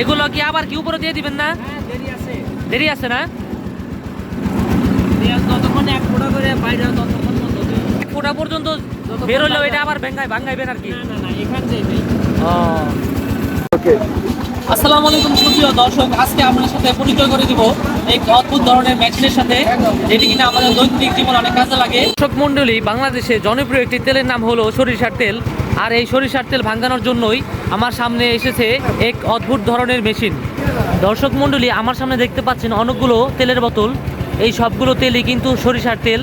এগুলো কি আবার কি উপরে দিয়ে দিবেন না? হ্যাঁ দেরি আছে। না? যতক্ষণ এক ফোঁটা করে বাইরে ততক্ষণ এক ফোঁটা পর্যন্ত যতক্ষণ বেরোলেও এটা আবার ভেঙ্গাই ভাঙ্গাইবেন আর কি? না না না এখান থেকেই ও। আসসালামু আলাইকুম সুপ্রিয় দর্শক আজকে আপনার সাথে পরিচয় করে দিব এক অদ্ভুত ধরনের মেশিনের সাথে যেটি কিনা আমাদের দৈনন্দিন জীবন অনেক কাজে লাগে। দর্শক মণ্ডলী বাংলাদেশে জনপ্রিয় একটি তেলের নাম হলো সরিষার তেল। আর এই সরিষার তেল ভাঙানোর জন্যই আমার সামনে এসেছে এক অদ্ভুত ধরনের মেশিন। দর্শক মণ্ডলী, আমার সামনে দেখতে পাচ্ছেন অনেকগুলো তেলের বোতল। এই সবগুলো তেলই কিন্তু সরিষার তেল।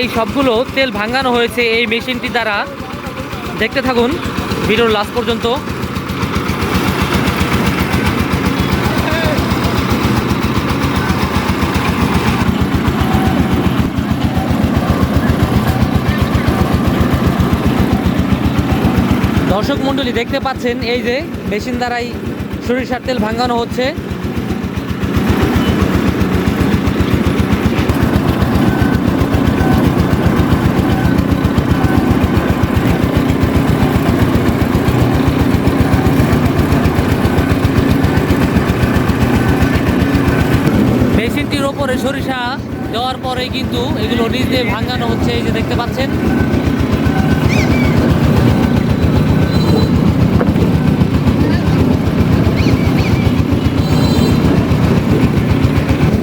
এই সবগুলো তেল ভাঙানো হয়েছে এই মেশিনটি দ্বারা। দেখতে থাকুন, ভিডিওর লাস্ট পর্যন্ত। দর্শক মণ্ডলী, দেখতে পাচ্ছেন এই যে মেশিন দ্বারাই সরিষার তেল ভাঙানো হচ্ছে। মেশিনটির ওপরে সরিষা দেওয়ার পরে কিন্তু এগুলো নিজ দিয়ে ভাঙানো হচ্ছে, এই যে দেখতে পাচ্ছেন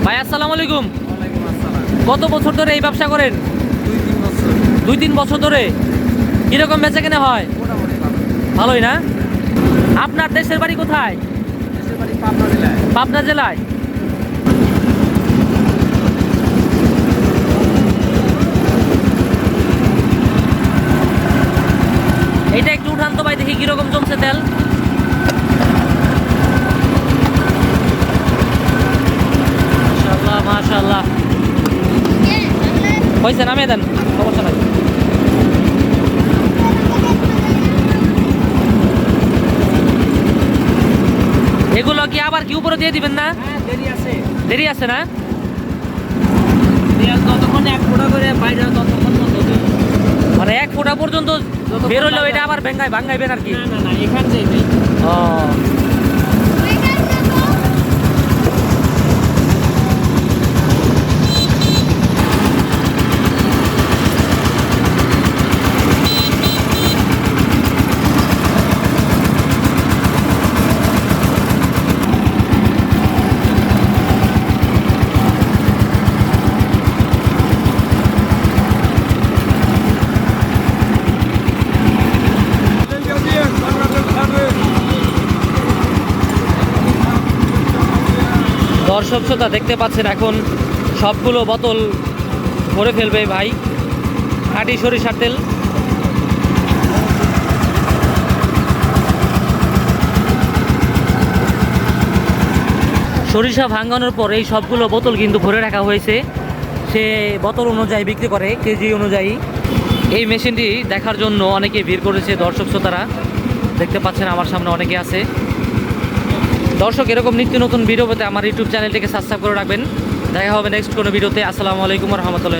ভাই আসসালামু আলাইকুম। কত বছর ধরে এই ব্যবসা করেন? দুই তিন বছর ধরে। কীরকম বেচা কেনা হয়? ভালোই না? আপনার দেশের বাড়ি কোথায়? পাবনা জেলায়। এটা একটু উঠান তো ভাই, দেখি কীরকম জমছে তেল। হয়েছে নামিয়ে দেন? সমস্যা নাই। এগুলো কি আবার কি উপরে দিয়ে দিবেন না? হ্যাঁ দেরি আছে। দেরি আছে না? যতক্ষণ এক ফোঁটা করে বাইরে ততক্ষণ মানে এক ফোঁটা পর্যন্ত বেরোলেও এটা আবার ভেঙ্গাই ভাঙ্গাইবেন আর কি? না না না এখান থেকেই ও। দর্শক শ্রোতা দেখতে পাচ্ছেন এখন সবগুলো বোতল ভরে ফেলবে ভাই। খাঁটি সরিষার তেল। সরিষা ভাঙানোর পর এই সবগুলো বোতল কিন্তু ভরে রাখা হয়েছে। সে বোতল অনুযায়ী বিক্রি করে, কেজি অনুযায়ী। এই মেশিনটি দেখার জন্য অনেকে ভিড় করেছে দর্শক শ্রোতারা দেখতে পাচ্ছেন আমার সামনে অনেকে আছে। দর্শক, এরকম নিত্য নতুন ভিডিও পেতে আমার ইউটিউব চ্যানেলটিকে সাবস্ক্রাইব করে রাখবেন। দেখা হবে নেক্সট কোনো ভিডিওতে আসসালামু আলাইকুম রহমতুল্লাহ